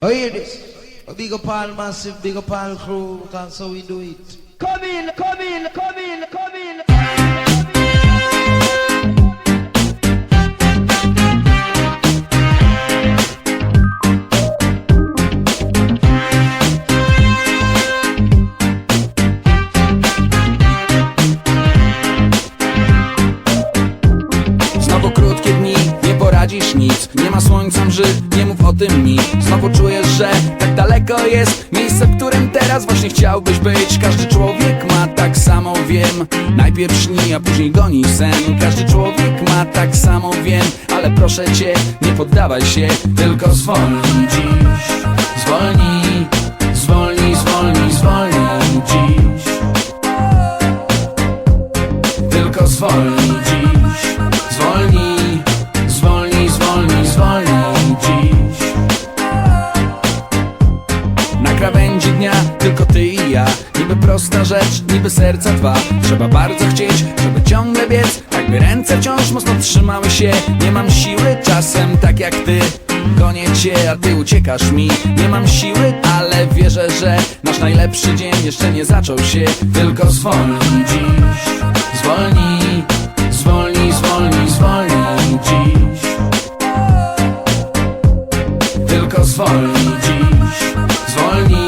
Oh, hear this. Big up all massive, big up all crew, that's how we do it. Come in, come in, come in, Słońca mrzy, nie mów o tym mi. Znowu czujesz, że tak daleko jest Miejsce, w którym teraz właśnie chciałbyś być. Każdy człowiek ma tak samo, wiem. Najpierw śni, a później goni sen. Każdy człowiek ma tak samo, wiem. Ale proszę cię, nie poddawaj się Tylko zwolnij dziś. Zwolnij, zwolnij, zwolnij, zwolnij dziś. Tylko zwolnij dziś. Zwolnij, krawędzi dnia tylko ty i ja. Niby prosta rzecz, niby serca dwa. Trzeba bardzo chcieć, żeby ciągle biec. Jakby ręce wciąż mocno trzymały się. Nie mam siły czasem tak jak ty. Gonię cię, a ty uciekasz mi. Nie mam siły, ale wierzę, że Nasz najlepszy dzień jeszcze nie zaczął się. Tylko zwolnij dziś. Zwolnij, zwolnij, zwolnij, zwolnij dziś. Tylko zwolnij dziś. Zwolnij,